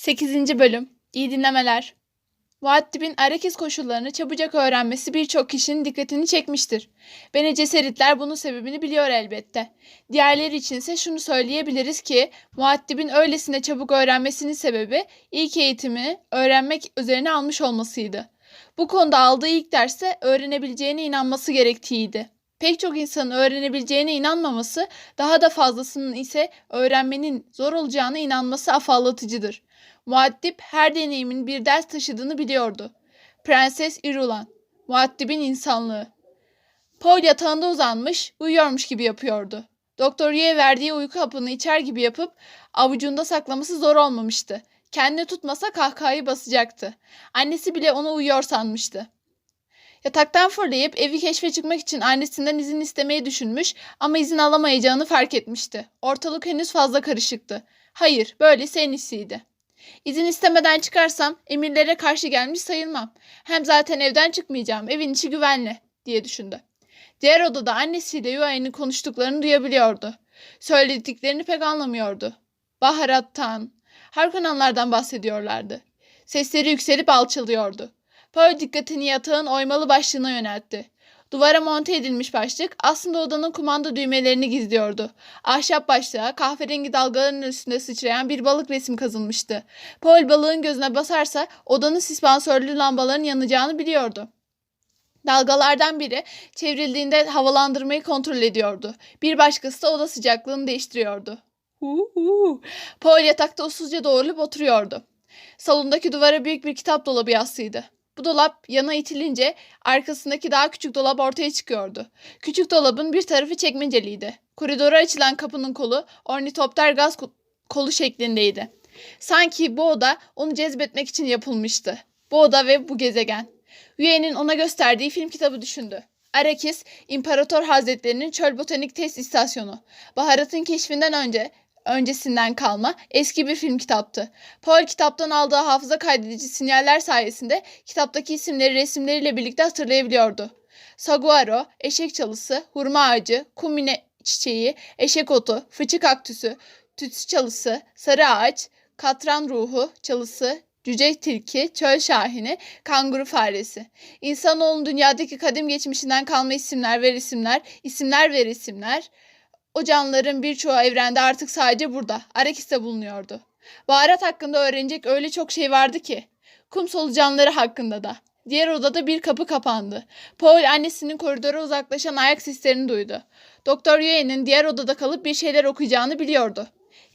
8. Bölüm İyi dinlemeler. Muaddib'in Arakiz koşullarını çabucak öğrenmesi birçok kişinin dikkatini çekmiştir. Bene Cesaretler bunun sebebini biliyor elbette. Diğerleri içinse şunu söyleyebiliriz ki Muaddib'in öylesine çabuk öğrenmesinin sebebi ilk eğitimi öğrenmek üzerine almış olmasıydı. Bu konuda aldığı ilk derste öğrenebileceğine inanması gerektiğiydi. Pek çok insanın öğrenebileceğine inanmaması, daha da fazlasının ise öğrenmenin zor olacağına inanması afallatıcıdır. Muaddip her deneyimin bir ders taşıdığını biliyordu. Prenses Irulan, Muaddib'in insanlığı. Paul yatağında uzanmış, uyuyormuş gibi yapıyordu. Doktor Ye verdiği uyku hapını içer gibi yapıp avucunda saklaması zor olmamıştı. Kendini tutmasa kahkahayı basacaktı. Annesi bile onu uyuyor sanmıştı. Yataktan fırlayıp evi keşfe çıkmak için annesinden izin istemeyi düşünmüş ama izin alamayacağını fark etmişti. Ortalık henüz fazla karışıktı. Hayır, böylesi en iyisiydi. İzin istemeden çıkarsam emirlere karşı gelmiş sayılmam. Hem zaten evden çıkmayacağım, evin içi güvenli, diye düşündü. Diğer odada annesiyle Yuay'ın konuştuklarını duyabiliyordu. Söylediklerini pek anlamıyordu. Baharattan, harkananlardan bahsediyorlardı. Sesleri yükselip alçalıyordu. Paul dikkatini yatağın oymalı başlığına yöneltti. Duvara monte edilmiş başlık aslında odanın kumanda düğmelerini gizliyordu. Ahşap başlığa kahverengi dalgaların üstünde sıçrayan bir balık resim kazılmıştı. Paul balığın gözüne basarsa odanın sispansörlü lambaların yanacağını biliyordu. Dalgalardan biri çevrildiğinde havalandırmayı kontrol ediyordu. Bir başkası da oda sıcaklığını değiştiriyordu. Uhu. Paul yatakta usulca doğrulup oturuyordu. Salondaki duvara büyük bir kitap dolabı yassıydı. Bu dolap yana itilince arkasındaki daha küçük dolap ortaya çıkıyordu. Küçük dolabın bir tarafı çekmeceliydi. Koridora açılan kapının kolu ornitopter gaz ko- kolu şeklindeydi. Sanki bu oda onu cezbetmek için yapılmıştı. Bu oda ve bu gezegen. Üyenin ona gösterdiği film kitabı düşündü. Arakis, İmparator Hazretlerinin Çöl Botanik Test İstasyonu. Baharatın keşfinden önce öncesinden kalma eski bir film kitaptı. Paul kitaptan aldığı hafıza kaydedici sinyaller sayesinde kitaptaki isimleri resimleriyle birlikte hatırlayabiliyordu. Saguaro, eşek çalısı, hurma ağacı, kumine çiçeği, eşek otu, fıçı kaktüsü, tütsü çalısı, sarı ağaç, katran ruhu çalısı, cüce tilki, çöl şahini, kanguru faresi. İnsanoğlunun dünyadaki kadim geçmişinden kalma isimler ve resimler, isimler ve resimler, o canlıların birçoğu evrende artık sadece burada, Arakis'te bulunuyordu. Baharat hakkında öğrenecek öyle çok şey vardı ki. Kum solucanları hakkında da. Diğer odada bir kapı kapandı. Paul annesinin koridora uzaklaşan ayak seslerini duydu. Doktor Yue'nin diğer odada kalıp bir şeyler okuyacağını biliyordu.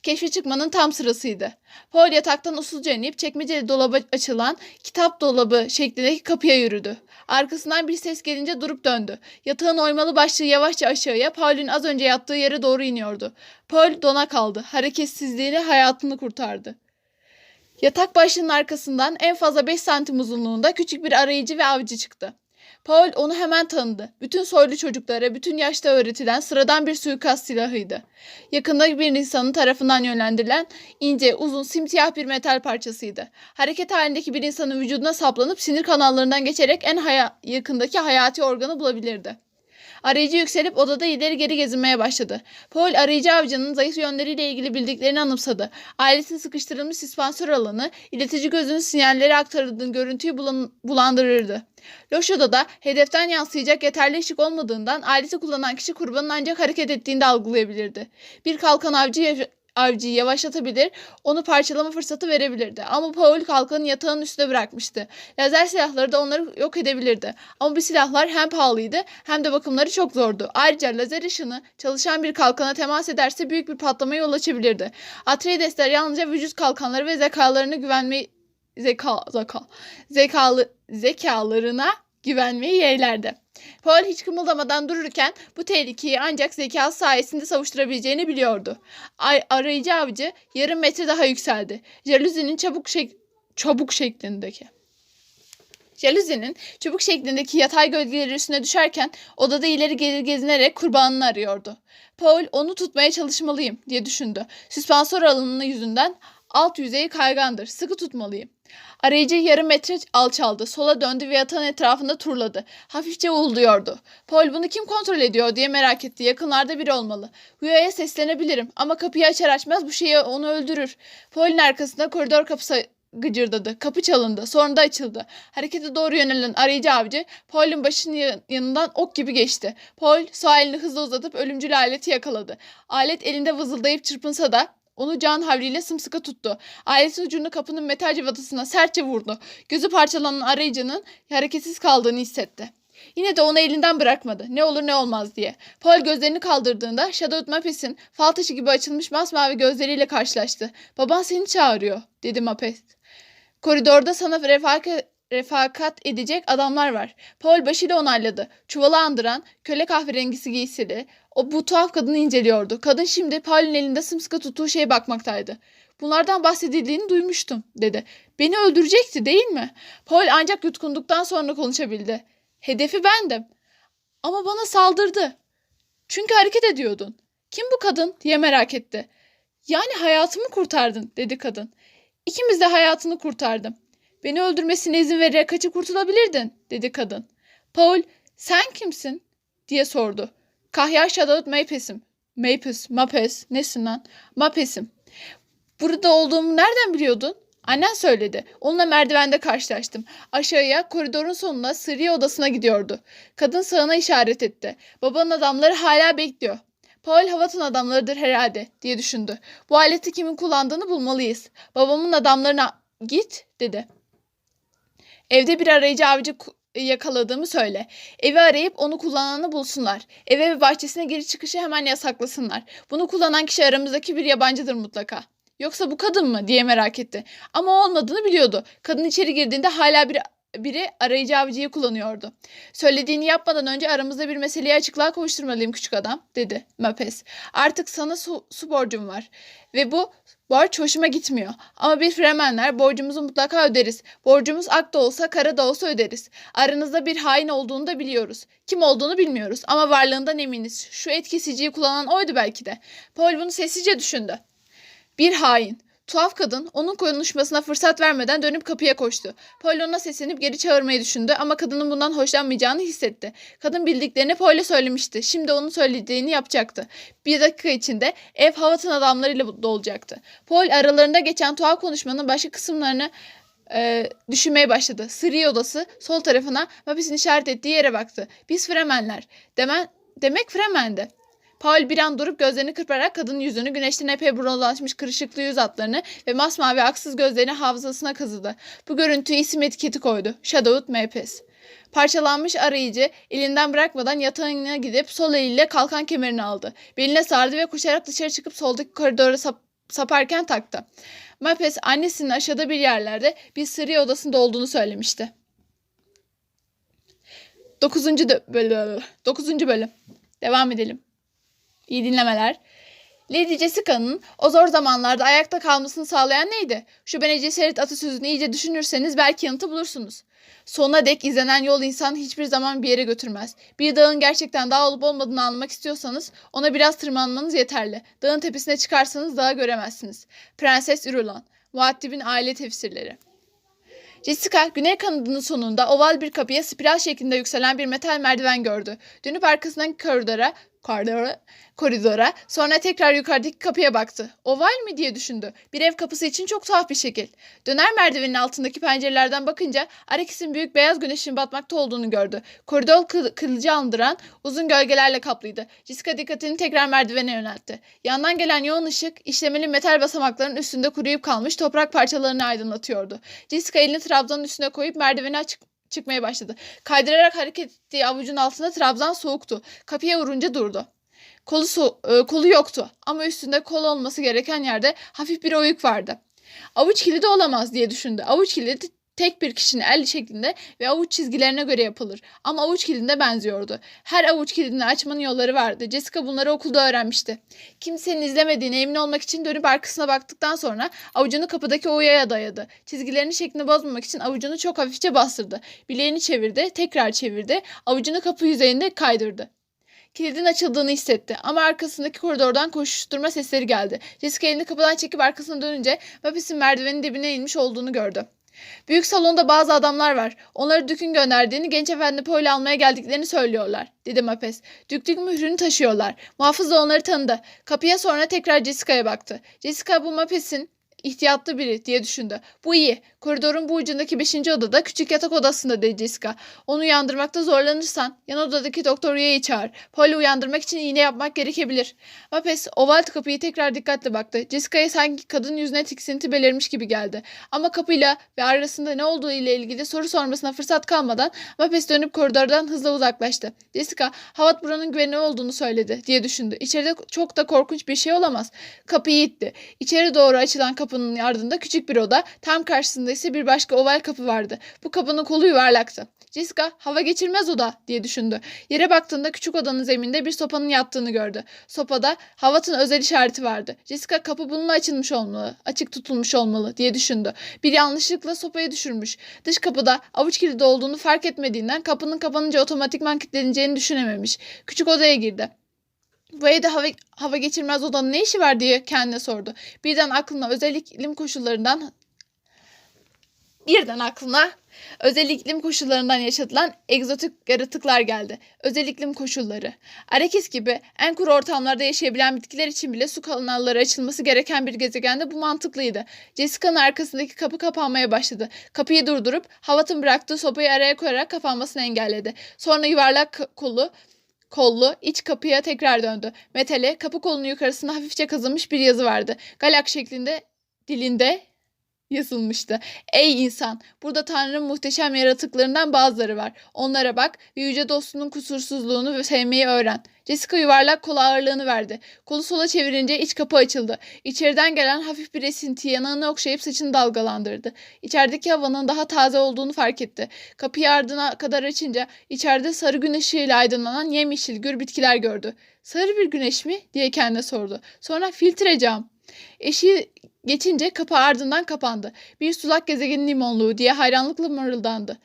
Keşfe çıkmanın tam sırasıydı. Paul yataktan usulca inip çekmeceli dolaba açılan kitap dolabı şeklindeki kapıya yürüdü. Arkasından bir ses gelince durup döndü. Yatağın oymalı başlığı yavaşça aşağıya Paul'ün az önce yattığı yere doğru iniyordu. Paul dona kaldı. Hareketsizliğiyle hayatını kurtardı. Yatak başlığının arkasından en fazla 5 santim uzunluğunda küçük bir arayıcı ve avcı çıktı. Paul onu hemen tanıdı. Bütün soylu çocuklara bütün yaşta öğretilen sıradan bir suikast silahıydı. Yakında bir insanın tarafından yönlendirilen ince, uzun, simsiyah bir metal parçasıydı. Hareket halindeki bir insanın vücuduna saplanıp sinir kanallarından geçerek en haya- yakındaki hayati organı bulabilirdi. Arayıcı yükselip odada ileri geri gezinmeye başladı. Paul arayıcı avcının zayıf yönleriyle ilgili bildiklerini anımsadı. Ailesinin sıkıştırılmış süspansör alanı, iletici gözünün sinyalleri aktarıldığı görüntüyü bulan- bulandırırdı. Loş odada hedeften yansıyacak yeterli ışık olmadığından aleti kullanan kişi kurbanın ancak hareket ettiğinde algılayabilirdi. Bir kalkan avcı avcıyı yavaşlatabilir, onu parçalama fırsatı verebilirdi. Ama Paul kalkanı yatağın üstüne bırakmıştı. Lazer silahları da onları yok edebilirdi. Ama bu silahlar hem pahalıydı hem de bakımları çok zordu. Ayrıca lazer ışını çalışan bir kalkana temas ederse büyük bir patlamaya yol açabilirdi. Atreidesler yalnızca vücut kalkanları ve zekalarına güvenmeyi zeka zeka zekalı zekalarına güvenmeyi yeğlerdi. Paul hiç kımıldamadan dururken bu tehlikeyi ancak zekası sayesinde savuşturabileceğini biliyordu. Ay, arayıcı avcı yarım metre daha yükseldi. Jaluzinin çabuk şek çabuk şeklindeki. Jaluzinin çubuk şeklindeki yatay gölgeleri üstüne düşerken odada ileri geri gezinerek kurbanını arıyordu. Paul onu tutmaya çalışmalıyım diye düşündü. Süspansör alanının yüzünden Alt yüzeyi kaygandır. Sıkı tutmalıyım. Arayıcı yarım metre alçaldı. Sola döndü ve yatağın etrafında turladı. Hafifçe uğulduyordu. Paul bunu kim kontrol ediyor diye merak etti. Yakınlarda biri olmalı. Huya'ya seslenebilirim ama kapıyı açar açmaz bu şeyi onu öldürür. Paul'ün arkasında koridor kapısı gıcırdadı. Kapı çalındı. Sonra da açıldı. Harekete doğru yönelen arayıcı avcı Paul'ün başının ya- yanından ok gibi geçti. Paul sağ elini hızlı uzatıp ölümcül aleti yakaladı. Alet elinde vızıldayıp çırpınsa da onu can havliyle sımsıkı tuttu. Aletin ucunu kapının metal cıvatasına sertçe vurdu. Gözü parçalanan arayıcının hareketsiz kaldığını hissetti. Yine de onu elinden bırakmadı. Ne olur ne olmaz diye. Paul gözlerini kaldırdığında Shadow Mapes'in fal taşı gibi açılmış masmavi gözleriyle karşılaştı. Baban seni çağırıyor dedi Mapes. Koridorda sana refaka, refakat edecek adamlar var. Paul başıyla onayladı. Çuvalı andıran köle kahverengisi giysili. O bu tuhaf kadını inceliyordu. Kadın şimdi Paul'ün elinde sımsıkı tuttuğu şeye bakmaktaydı. Bunlardan bahsedildiğini duymuştum dedi. Beni öldürecekti değil mi? Paul ancak yutkunduktan sonra konuşabildi. Hedefi bendim. Ama bana saldırdı. Çünkü hareket ediyordun. Kim bu kadın diye merak etti. Yani hayatımı kurtardın dedi kadın. İkimiz de hayatını kurtardım. Beni öldürmesine izin vererek kaçıp kurtulabilirdin dedi kadın. Paul sen kimsin diye sordu. Kahya Shadow Mapes'im. Mapes, Mapes nesin lan? Mapes'im. Burada olduğumu nereden biliyordun? Annen söyledi. Onunla merdivende karşılaştım. Aşağıya koridorun sonuna sırrı odasına gidiyordu. Kadın sağına işaret etti. Babanın adamları hala bekliyor. Paul Havat'ın adamlarıdır herhalde diye düşündü. Bu aleti kimin kullandığını bulmalıyız. Babamın adamlarına git dedi. Evde bir arayıcı avcı yakaladığımı söyle. Evi arayıp onu kullananı bulsunlar. Eve ve bahçesine giri çıkışı hemen yasaklasınlar. Bunu kullanan kişi aramızdaki bir yabancıdır mutlaka. Yoksa bu kadın mı diye merak etti. Ama olmadığını biliyordu. Kadın içeri girdiğinde hala bir biri arayıcı avcıyı kullanıyordu. Söylediğini yapmadan önce aramızda bir meseleyi açıklığa kavuşturmalıyım küçük adam, dedi Mapes. Artık sana su, su borcum var. Ve bu borç hoşuma gitmiyor. Ama bir fremenler borcumuzu mutlaka öderiz. Borcumuz ak da olsa kara da olsa öderiz. Aranızda bir hain olduğunu da biliyoruz. Kim olduğunu bilmiyoruz ama varlığından eminiz. Şu etkisiciyi kullanan oydu belki de. Paul bunu sessizce düşündü. Bir hain. Tuhaf kadın onun konuşmasına fırsat vermeden dönüp kapıya koştu. Ona seslenip geri çağırmayı düşündü ama kadının bundan hoşlanmayacağını hissetti. Kadın bildiklerini Paul'e söylemişti. Şimdi onun söylediğini yapacaktı. Bir dakika içinde ev Havat'ın adamlarıyla dolacaktı. Paul aralarında geçen tuhaf konuşmanın başka kısımlarını e, düşünmeye başladı. Sırrı odası sol tarafına Mapis'in işaret ettiği yere baktı. Biz Fremenler. Demen, demek Fremen'di. Paul bir an durup gözlerini kırparak kadının yüzünü, güneşten epey bronzlaşmış kırışıklı yüz hatlarını ve masmavi aksız gözlerini hafızasına kazıdı. Bu görüntüye isim etiketi koydu. Shadowed Mapes. Parçalanmış arayıcı elinden bırakmadan yatağına gidip sol eliyle kalkan kemerini aldı. Beline sardı ve koşarak dışarı çıkıp soldaki koridora sap- saparken taktı. Mapes annesinin aşağıda bir yerlerde bir sırrı odasında olduğunu söylemişti. 9. bölüm. 9. bölüm. Devam edelim. İyi dinlemeler. Lady Jessica'nın o zor zamanlarda ayakta kalmasını sağlayan neydi? Şu bene cesaret atasözünü iyice düşünürseniz belki yanıtı bulursunuz. Sonuna dek izlenen yol insan hiçbir zaman bir yere götürmez. Bir dağın gerçekten dağ olup olmadığını anlamak istiyorsanız ona biraz tırmanmanız yeterli. Dağın tepesine çıkarsanız dağı göremezsiniz. Prenses Irulan, Muaddib'in aile tefsirleri. Jessica güney kanadının sonunda oval bir kapıya spiral şeklinde yükselen bir metal merdiven gördü. Dönüp arkasından koridora, koridora, koridora sonra tekrar yukarıdaki kapıya baktı. Oval mi diye düşündü. Bir ev kapısı için çok tuhaf bir şekil. Döner merdivenin altındaki pencerelerden bakınca Arakis'in büyük beyaz güneşin batmakta olduğunu gördü. Koridor kıl, kılıcı andıran uzun gölgelerle kaplıydı. Jessica dikkatini tekrar merdivene yöneltti. Yandan gelen yoğun ışık işlemeli metal basamakların üstünde kuruyup kalmış toprak parçalarını aydınlatıyordu. Jessica elini trabzanın üstüne koyup merdivene açık çıkmaya başladı. Kaydırarak hareket ettiği avucun altında trabzan soğuktu. Kapıya vurunca durdu. Kolu, so- e, kolu yoktu ama üstünde kol olması gereken yerde hafif bir oyuk vardı. Avuç kilidi olamaz diye düşündü. Avuç kilidi tek bir kişinin el şeklinde ve avuç çizgilerine göre yapılır. Ama avuç kilidine benziyordu. Her avuç kilidini açmanın yolları vardı. Jessica bunları okulda öğrenmişti. Kimsenin izlemediğine emin olmak için dönüp arkasına baktıktan sonra avucunu kapıdaki oyaya dayadı. Çizgilerini şeklini bozmamak için avucunu çok hafifçe bastırdı. Bileğini çevirdi, tekrar çevirdi. Avucunu kapı yüzeyinde kaydırdı. kilidin açıldığını hissetti ama arkasındaki koridordan koşuşturma sesleri geldi. Jessica elini kapıdan çekip arkasına dönünce Mapis'in merdivenin dibine inmiş olduğunu gördü. Büyük salonda bazı adamlar var. Onları Dük'ün gönderdiğini, genç efendi Poy'la almaya geldiklerini söylüyorlar, dedi Mapes. Dük Dük mührünü taşıyorlar. Muhafız da onları tanıdı. Kapıya sonra tekrar Jessica'ya baktı. Jessica bu Mapes'in ihtiyatlı biri diye düşündü. Bu iyi. Koridorun bu ucundaki 5. odada küçük yatak odasında dedi Jessica. Onu uyandırmakta zorlanırsan yan odadaki doktor Rüya'yı çağır. Paul'u uyandırmak için iğne yapmak gerekebilir. Mapes oval kapıyı tekrar dikkatle baktı. Jessica'ya sanki kadın yüzüne tiksinti belirmiş gibi geldi. Ama kapıyla ve arasında ne olduğu ile ilgili soru sormasına fırsat kalmadan Mapes dönüp koridordan hızla uzaklaştı. Jessica, Havat buranın güvenli olduğunu söyledi diye düşündü. İçeride çok da korkunç bir şey olamaz. Kapıyı itti. İçeri doğru açılan kapının ardında küçük bir oda, tam karşısında ise bir başka oval kapı vardı. Bu kapının kolu yuvarlaktı. Jessica, hava geçirmez oda diye düşündü. Yere baktığında küçük odanın zeminde bir sopanın yattığını gördü. Sopada Havat'ın özel işareti vardı. Jessica kapı bununla açılmış olmalı, açık tutulmuş olmalı diye düşündü. Bir yanlışlıkla sopayı düşürmüş. Dış kapıda avuç kilidi olduğunu fark etmediğinden kapının kapanınca otomatikman kilitleneceğini düşünememiş. Küçük odaya girdi. Bu evde hava, hava geçirmez odanın ne işi var diye kendine sordu. Birden aklına özel iklim koşullarından birden aklına özel iklim koşullarından yaşatılan egzotik yaratıklar geldi. Özel iklim koşulları. Arakis gibi en kuru ortamlarda yaşayabilen bitkiler için bile su kanalları açılması gereken bir gezegende bu mantıklıydı. Jessica'nın arkasındaki kapı kapanmaya başladı. Kapıyı durdurup Havat'ın bıraktığı sopayı araya koyarak kapanmasını engelledi. Sonra yuvarlak kolu kollu iç kapıya tekrar döndü. Metale kapı kolunun yukarısında hafifçe kazınmış bir yazı vardı. Galak şeklinde dilinde yazılmıştı. Ey insan, burada Tanrı'nın muhteşem yaratıklarından bazıları var. Onlara bak ve yüce dostunun kusursuzluğunu ve sevmeyi öğren. Jessica yuvarlak kola ağırlığını verdi. Kolu sola çevirince iç kapı açıldı. İçeriden gelen hafif bir esinti yanağını okşayıp saçını dalgalandırdı. İçerideki havanın daha taze olduğunu fark etti. Kapıyı ardına kadar açınca içeride sarı gün ışığıyla aydınlanan yemyeşil gür bitkiler gördü. Sarı bir güneş mi diye kendine sordu. Sonra filtre cam. Eşiği geçince kapı ardından kapandı. Bir sulak gezegenin limonluğu diye hayranlıkla mırıldandı.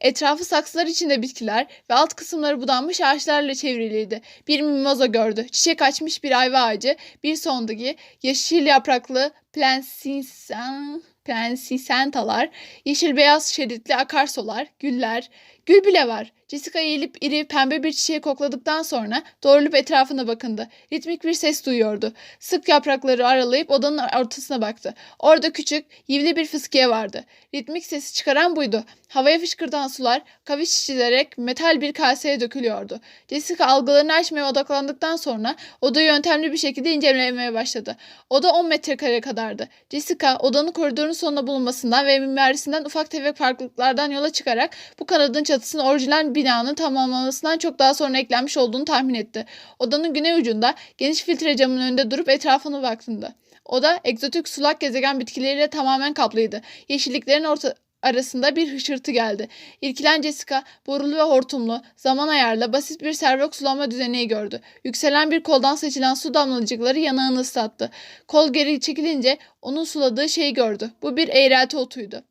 Etrafı saksılar içinde bitkiler ve alt kısımları budanmış ağaçlarla çevriliydi. Bir mimoza gördü. Çiçek açmış bir ayva ağacı, bir sondagi, yeşil yapraklı plansisan, plansisentalar, yeşil beyaz şeritli akarsolar, güller, gül bile var. Jessica eğilip iri pembe bir çiçeği kokladıktan sonra doğrulup etrafına bakındı. Ritmik bir ses duyuyordu. Sık yaprakları aralayıp odanın ortasına baktı. Orada küçük, yivli bir fıskiye vardı. Ritmik sesi çıkaran buydu. Havaya fışkırdan sular kaviş çizilerek metal bir kaseye dökülüyordu. Jessica algılarını açmaya odaklandıktan sonra odayı yöntemli bir şekilde incelemeye başladı. Oda 10 metrekare kadardı. Jessica odanın koridorun sonuna bulunmasından ve mimarisinden ufak tefek farklılıklardan yola çıkarak bu kanadın çatısının orijinal binanın tamamlanmasından çok daha sonra eklenmiş olduğunu tahmin etti. Odanın güney ucunda geniş filtre camın önünde durup etrafına baktığında. Oda egzotik sulak gezegen bitkileriyle tamamen kaplıydı. Yeşilliklerin orta arasında bir hışırtı geldi. İrkilen Jessica borulu ve hortumlu, zaman ayarla basit bir servok sulama düzeni gördü. Yükselen bir koldan seçilen su damlacıkları yanağını ıslattı. Kol geri çekilince onun suladığı şeyi gördü. Bu bir eğrelti otuydu.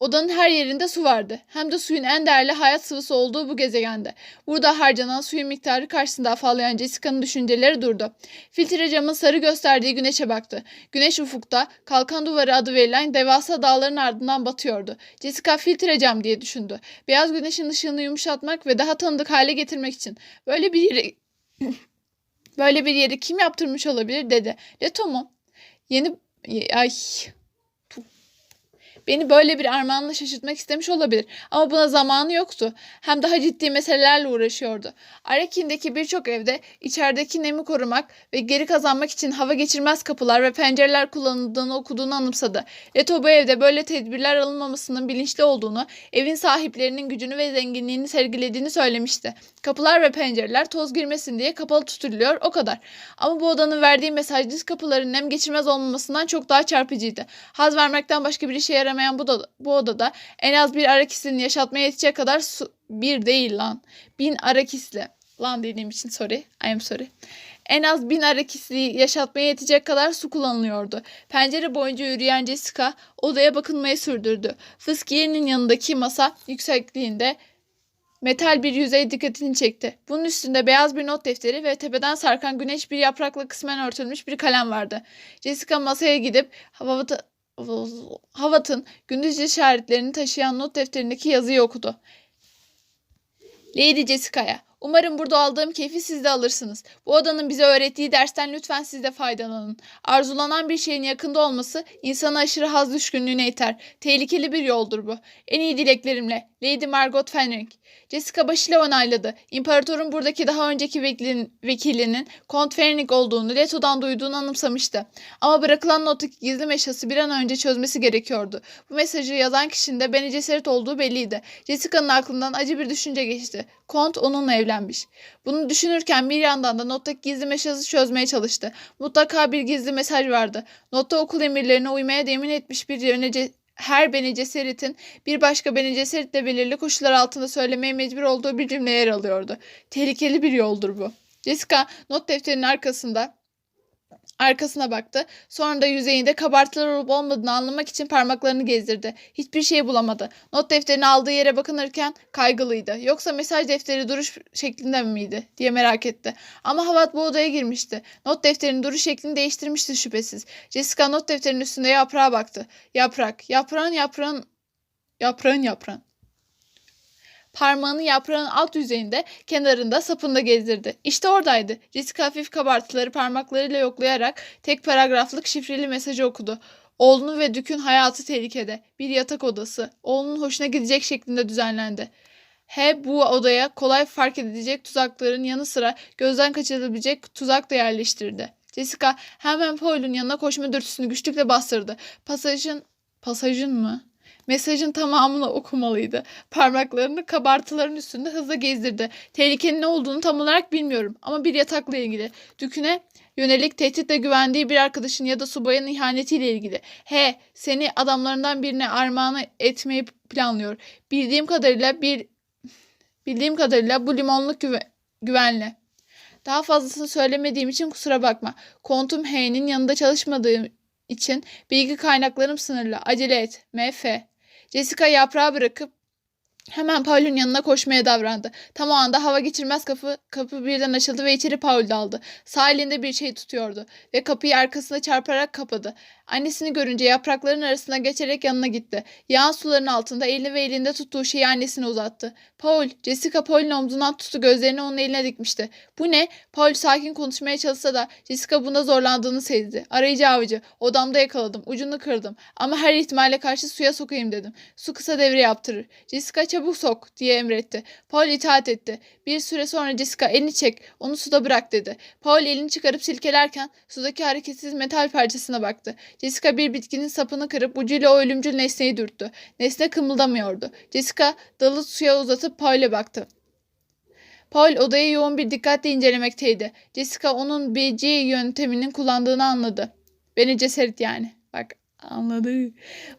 Odanın her yerinde su vardı. Hem de suyun en değerli hayat sıvısı olduğu bu gezegende. Burada harcanan suyun miktarı karşısında afallayan Jessica'nın düşünceleri durdu. Filtre camın sarı gösterdiği güneşe baktı. Güneş ufukta kalkan duvarı adı verilen devasa dağların ardından batıyordu. Jessica filtre cam diye düşündü. Beyaz güneşin ışığını yumuşatmak ve daha tanıdık hale getirmek için. Böyle bir yeri... Böyle bir yeri kim yaptırmış olabilir dedi. Leto mu? Yeni... Ay... Beni böyle bir armağanla şaşırtmak istemiş olabilir ama buna zamanı yoktu. Hem daha ciddi meselelerle uğraşıyordu. Arakin'deki birçok evde içerideki nemi korumak ve geri kazanmak için hava geçirmez kapılar ve pencereler kullanıldığını okuduğunu anımsadı. Leto bu evde böyle tedbirler alınmamasının bilinçli olduğunu, evin sahiplerinin gücünü ve zenginliğini sergilediğini söylemişti. Kapılar ve pencereler toz girmesin diye kapalı tutuluyor o kadar. Ama bu odanın verdiği mesaj dış kapıların nem geçirmez olmamasından çok daha çarpıcıydı. Haz vermekten başka bir işe yaramayan bu, da, bu odada en az bir arakisinin yaşatmaya yetecek kadar su, bir değil lan. Bin arakisli. Lan dediğim için sorry. I am sorry. En az bin arakisli yaşatmaya yetecek kadar su kullanılıyordu. Pencere boyunca yürüyen Jessica odaya bakınmayı sürdürdü. Fıskiye'nin yanındaki masa yüksekliğinde metal bir yüzey dikkatini çekti. Bunun üstünde beyaz bir not defteri ve tepeden sarkan güneş bir yaprakla kısmen örtülmüş bir kalem vardı. Jessica masaya gidip Havat'ın Havat'ın gündüz işaretlerini taşıyan not defterindeki yazıyı okudu. Lady Jessica'ya. Umarım burada aldığım keyfi siz de alırsınız. Bu odanın bize öğrettiği dersten lütfen siz de faydalanın. Arzulanan bir şeyin yakında olması insanı aşırı haz düşkünlüğüne iter. Tehlikeli bir yoldur bu. En iyi dileklerimle. Lady Margot Fenwick. Jessica başıyla onayladı. İmparatorun buradaki daha önceki vekilin, vekilinin Kont Fenwick olduğunu Leto'dan duyduğunu anımsamıştı. Ama bırakılan nottaki gizli meşası bir an önce çözmesi gerekiyordu. Bu mesajı yazan kişinin de Bene Gesserit olduğu belliydi. Jessica'nın aklından acı bir düşünce geçti. Kont onunla evlenmiş. Bunu düşünürken bir yandan da nottaki gizli mesajı çözmeye çalıştı. Mutlaka bir gizli mesaj vardı. Notta okul emirlerine uymaya demin etmiş bir yönece her Bene Gesserit'in bir başka Bene Gesserit'le belirli koşullar altında söylemeye mecbur olduğu bir cümle yer alıyordu. Tehlikeli bir yoldur bu. Jessica not defterinin arkasında arkasına baktı. Sonra da yüzeyinde kabartılar olup olmadığını anlamak için parmaklarını gezdirdi. Hiçbir şey bulamadı. Not defterini aldığı yere bakınırken kaygılıydı. Yoksa mesaj defteri duruş şeklinde miydi diye merak etti. Ama Havat bu odaya girmişti. Not defterinin duruş şeklini değiştirmişti şüphesiz. Jessica not defterinin üstünde yaprağa baktı. Yaprak, yaprağın yaprağın, yaprağın yaprağın. Parmağını yaprağın alt yüzeyinde, kenarında, sapında gezdirdi. İşte oradaydı. Jessica hafif kabartıları parmaklarıyla yoklayarak tek paragraflık şifreli mesajı okudu. Oğlunu ve Dük'ün hayatı tehlikede. Bir yatak odası. Oğlunun hoşuna gidecek şeklinde düzenlendi. He bu odaya kolay fark edilecek tuzakların yanı sıra gözden kaçırılabilecek tuzak da yerleştirdi. Jessica hemen Paul'un yanına koşma dürtüsünü güçlükle bastırdı. Pasajın... Pasajın mı? Mesajın tamamını okumalıydı. Parmaklarını kabartıların üstünde hızla gezdirdi. Tehlikenin ne olduğunu tam olarak bilmiyorum ama bir yatakla ilgili. Düküne yönelik tehditle güvendiği bir arkadaşın ya da subayın ihanetiyle ilgili. He, seni adamlarından birine armağan etmeyi planlıyor. Bildiğim kadarıyla bir bildiğim kadarıyla bu limonluk güve- güvenli. Daha fazlasını söylemediğim için kusura bakma. Kontum H'nin yanında çalışmadığım için bilgi kaynaklarım sınırlı. Acele et. MF. Jessica yaprağı bırakıp hemen Paul'un yanına koşmaya davrandı. Tam o anda hava geçirmez kapı, kapı birden açıldı ve içeri Paul daldı. Sağ elinde bir şey tutuyordu ve kapıyı arkasına çarparak kapadı. Annesini görünce yaprakların arasına geçerek yanına gitti. Yağan suların altında elini ve elinde tuttuğu şeyi annesine uzattı. Paul, Jessica Paul'un omzundan tuttu gözlerini onun eline dikmişti. Bu ne? Paul sakin konuşmaya çalışsa da Jessica buna zorlandığını sezdi. Arayıcı avcı, odamda yakaladım, ucunu kırdım ama her ihtimale karşı suya sokayım dedim. Su kısa devre yaptırır. Jessica çabuk sok diye emretti. Paul itaat etti. Bir süre sonra Jessica elini çek, onu suda bırak dedi. Paul elini çıkarıp silkelerken sudaki hareketsiz metal parçasına baktı. Jessica bir bitkinin sapını kırıp ucuyla o ölümcül nesneyi dürttü. Nesne kımıldamıyordu. Jessica dalı suya uzatıp Paul'e baktı. Paul odayı yoğun bir dikkatle incelemekteydi. Jessica onun BC yönteminin kullandığını anladı. Beni cesaret yani. Bak anladı.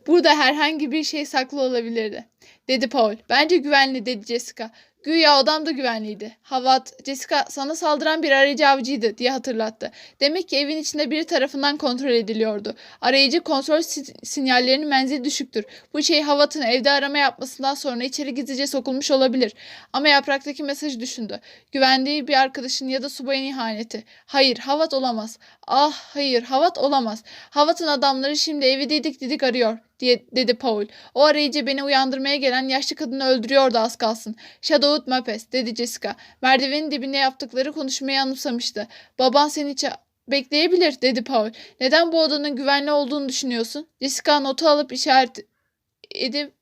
Burada herhangi bir şey saklı olabilirdi. Dedi Paul. Bence güvenli dedi Jessica. Güya odam da güvenliydi. Havat, Jessica sana saldıran bir arayıcı avcıydı diye hatırlattı. Demek ki evin içinde biri tarafından kontrol ediliyordu. Arayıcı kontrol si- sinyallerinin menzili düşüktür. Bu şey Havat'ın evde arama yapmasından sonra içeri gizlice sokulmuş olabilir. Ama yapraktaki mesajı düşündü. Güvendiği bir arkadaşın ya da subayın ihaneti. Hayır, Havat olamaz. Ah hayır, Havat olamaz. Havat'ın adamları şimdi evi didik didik arıyor diye dedi Paul. O arayıcı beni uyandırmaya gelen yaşlı kadını öldürüyordu az kalsın. Shadowwood Mapes dedi Jessica. Merdivenin dibinde yaptıkları konuşmayı anımsamıştı. Baban seni bekleyebilir dedi Paul. Neden bu odanın güvenli olduğunu düşünüyorsun? Jessica notu alıp işaret edip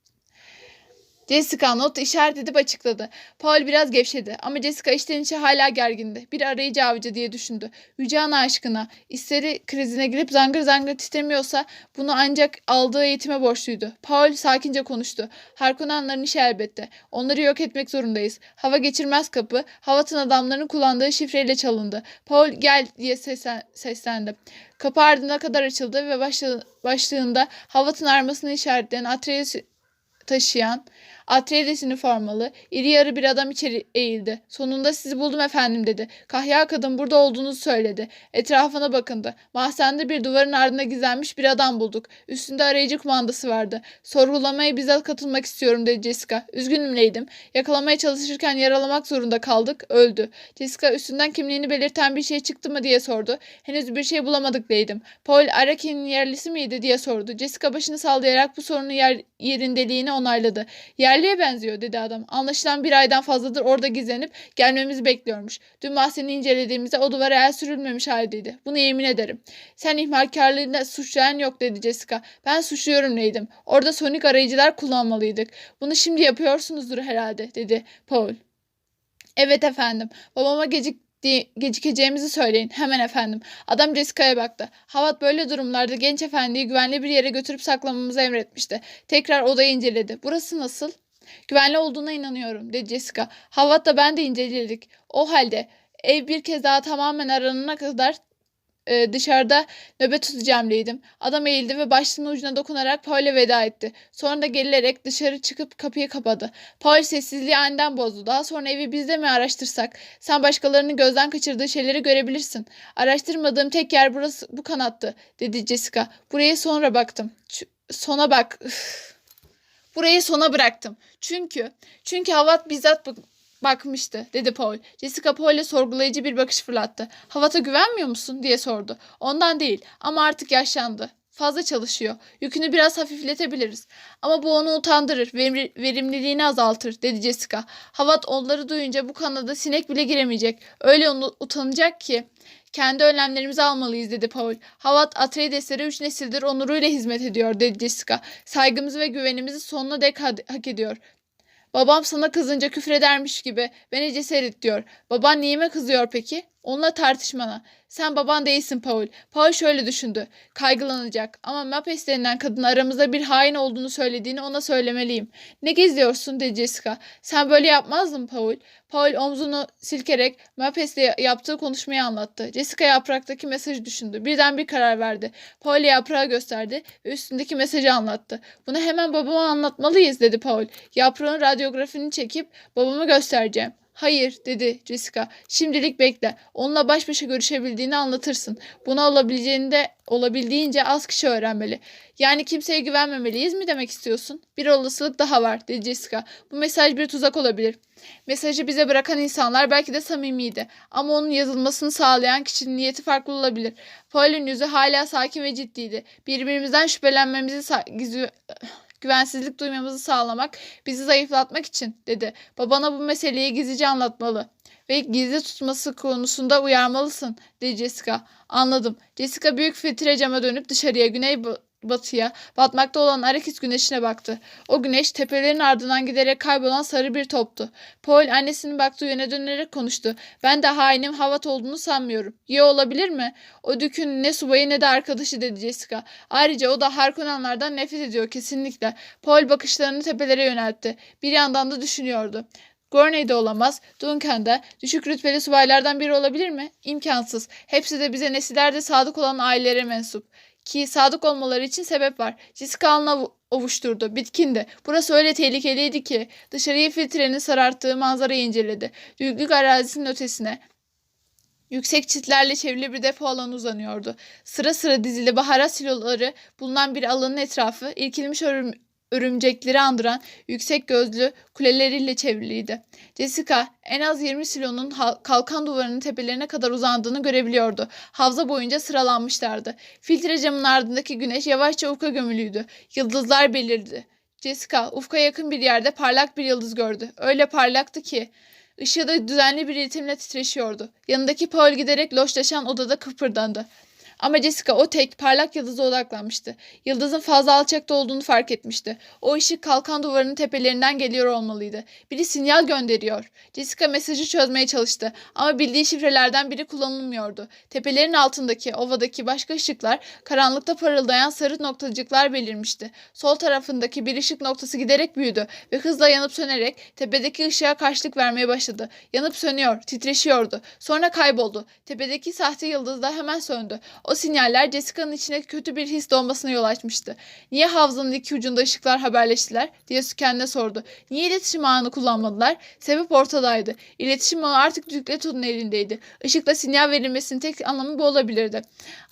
Jessica not işaret edip açıkladı. Paul biraz gevşedi ama Jessica içten içe hala gergindi. Bir arayıcı avcı diye düşündü. Yüce ana aşkına isteri krizine girip zangır zangır titremiyorsa bunu ancak aldığı eğitime borçluydu. Paul sakince konuştu. Harkonnenlerin işi elbette. Onları yok etmek zorundayız. Hava geçirmez kapı, Havat'ın adamlarının kullandığı şifreyle çalındı. Paul gel diye seslen- seslendi. Kapı ardına kadar açıldı ve başlı- başlığında Havat'ın armasını işaretleyen Atreus taşıyan Atreides üniformalı, iri yarı bir adam içeri eğildi. Sonunda sizi buldum efendim dedi. Kahya kadın burada olduğunuzu söyledi. Etrafına bakındı. Mahzende bir duvarın ardında gizlenmiş bir adam bulduk. Üstünde arayıcı kumandası vardı. Sorgulamaya bizzat katılmak istiyorum dedi Jessica. Üzgünüm Leydim. Yakalamaya çalışırken yaralamak zorunda kaldık. Öldü. Jessica üstünden kimliğini belirten bir şey çıktı mı diye sordu. Henüz bir şey bulamadık Leydim. Paul Araki'nin yerlisi miydi diye sordu. Jessica başını sallayarak bu sorunun yer, yerindeliğini onayladı. Yerliye benziyor dedi adam. Anlaşılan bir aydan fazladır orada gizlenip gelmemizi bekliyormuş. Dün mahzeni incelediğimizde o duvara el sürülmemiş haldeydi. Bunu yemin ederim. Sen ihmalkarlığında suçlayan yok dedi Jessica. Ben suçluyorum neydim. Orada sonik arayıcılar kullanmalıydık. Bunu şimdi yapıyorsunuzdur herhalde dedi Paul. Evet efendim. Babama gecik gecikeceğimizi söyleyin. Hemen efendim. Adam Jessica'ya baktı. Havat böyle durumlarda genç efendiyi güvenli bir yere götürüp saklamamızı emretmişti. Tekrar odayı inceledi. Burası nasıl? Güvenli olduğuna inanıyorum dedi Jessica. Havat da ben de inceledik. O halde ev bir kez daha tamamen aranana kadar e, dışarıda nöbet tutacağım Leydim. Adam eğildi ve başlığının ucuna dokunarak Paul'e veda etti. Sonra da gerilerek dışarı çıkıp kapıyı kapadı. Paul sessizliği aniden bozdu. Daha sonra evi biz de mi araştırsak? Sen başkalarının gözden kaçırdığı şeyleri görebilirsin. Araştırmadığım tek yer burası bu kanattı dedi Jessica. Buraya sonra baktım. Ç- sona bak. Burayı sona bıraktım. Çünkü çünkü Havat bizzat bak- bakmıştı dedi Paul. Jessica Paul'e sorgulayıcı bir bakış fırlattı. Havat'a güvenmiyor musun diye sordu. Ondan değil ama artık yaşlandı. Fazla çalışıyor. Yükünü biraz hafifletebiliriz. Ama bu onu utandırır, verimli- verimliliğini azaltır dedi Jessica. Havat onları duyunca bu kanada sinek bile giremeyecek. Öyle onu utanacak ki. Kendi önlemlerimizi almalıyız dedi Paul. Havat Atreides'lere üç nesildir onuruyla hizmet ediyor dedi Jessica. Saygımızı ve güvenimizi sonuna dek hak ediyor. Babam sana kızınca küfredermiş gibi beni cesaret diyor. Baban neyime kızıyor peki? Onunla tartışmana. Sen baban değilsin Paul. Paul şöyle düşündü. Kaygılanacak ama Mapes denilen kadın aramızda bir hain olduğunu söylediğini ona söylemeliyim. Ne geziyorsun dedi Jessica. Sen böyle yapmazdın Paul. Paul omzunu silkerek Mapes'le yaptığı konuşmayı anlattı. Jessica yapraktaki mesajı düşündü. Birden bir karar verdi. Paul'e yaprağı gösterdi ve üstündeki mesajı anlattı. Bunu hemen babama anlatmalıyız dedi Paul. Yaprağın radyografini çekip babama göstereceğim. Hayır dedi Jessica. Şimdilik bekle. Onunla baş başa görüşebildiğini anlatırsın. Buna olabileceğini de olabildiğince az kişi öğrenmeli. Yani kimseye güvenmemeliyiz mi demek istiyorsun? Bir olasılık daha var dedi Jessica. Bu mesaj bir tuzak olabilir. Mesajı bize bırakan insanlar belki de samimiydi. Ama onun yazılmasını sağlayan kişinin niyeti farklı olabilir. Paul'ün yüzü hala sakin ve ciddiydi. Birbirimizden şüphelenmemizi gizli- güvensizlik duymamızı sağlamak, bizi zayıflatmak için dedi. Babana bu meseleyi gizlice anlatmalı ve gizli tutması konusunda uyarmalısın dedi Jessica. Anladım. Jessica büyük filtre cama dönüp dışarıya güney batıya batmakta olan Arakis güneşine baktı. O güneş tepelerin ardından giderek kaybolan sarı bir toptu. Paul annesinin baktığı yöne dönerek konuştu. Ben de hainim Havat olduğunu sanmıyorum. Ya olabilir mi? O dükün ne subayı ne de arkadaşı dedi Jessica. Ayrıca o da Harkonnenlardan nefret ediyor kesinlikle. Paul bakışlarını tepelere yöneltti. Bir yandan da düşünüyordu. Gorney'de olamaz. Duncan'da düşük rütbeli subaylardan biri olabilir mi? İmkansız. Hepsi de bize nesillerde sadık olan ailelere mensup. Ki sadık olmaları için sebep var. Jessica alnına ovuşturdu. Bitkindi. Burası öyle tehlikeliydi ki. Dışarıyı filtrenin sararttığı manzarayı inceledi. Düğüklük arazisinin ötesine. Yüksek çitlerle çevrili bir depo alanı uzanıyordu. Sıra sıra dizili baharat siloları bulunan bir alanın etrafı irkilmiş örüm- örümcekleri andıran yüksek gözlü kuleleriyle çevriliydi. Jessica en az 20 silonun kalkan duvarının tepelerine kadar uzandığını görebiliyordu. Havza boyunca sıralanmışlardı. Filtre camın ardındaki güneş yavaşça ufka gömülüydü. Yıldızlar belirdi. Jessica ufka yakın bir yerde parlak bir yıldız gördü. Öyle parlaktı ki ışığı da düzenli bir ritimle titreşiyordu. Yanındaki Paul giderek loşlaşan odada kıpırdandı. Ama Jessica o tek parlak yıldıza odaklanmıştı. Yıldızın fazla alçakta olduğunu fark etmişti. O ışık kalkan duvarının tepelerinden geliyor olmalıydı. Biri sinyal gönderiyor. Jessica mesajı çözmeye çalıştı ama bildiği şifrelerden biri kullanılmıyordu. Tepelerin altındaki ovadaki başka ışıklar karanlıkta parıldayan sarı noktacıklar belirmişti. Sol tarafındaki bir ışık noktası giderek büyüdü ve hızla yanıp sönerek tepedeki ışığa karşılık vermeye başladı. Yanıp sönüyor, titreşiyordu. Sonra kayboldu. Tepedeki sahte yıldız da hemen söndü. O O sinyaller Jessica'nın içine kötü bir his doğmasına yol açmıştı. Niye havzanın iki ucunda ışıklar haberleştiler diye kendine sordu. Niye iletişim ağını kullanmadılar? Sebep ortadaydı. İletişim ağı artık Dükleto'nun elindeydi. Işıkla sinyal verilmesinin tek anlamı bu olabilirdi.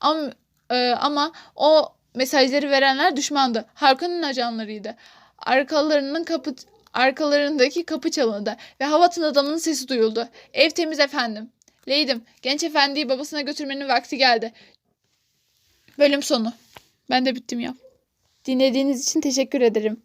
Ama, e, ama o mesajları verenler düşmandı. Harkon'un ajanlarıydı. Arkalarının kapı arkalarındaki kapı çalındı ve Havat'ın adamının sesi duyuldu. Ev temiz efendim. Leydim, genç efendiyi babasına götürmenin vakti geldi. Bölüm sonu. Ben de bittim ya. Dinlediğiniz için teşekkür ederim.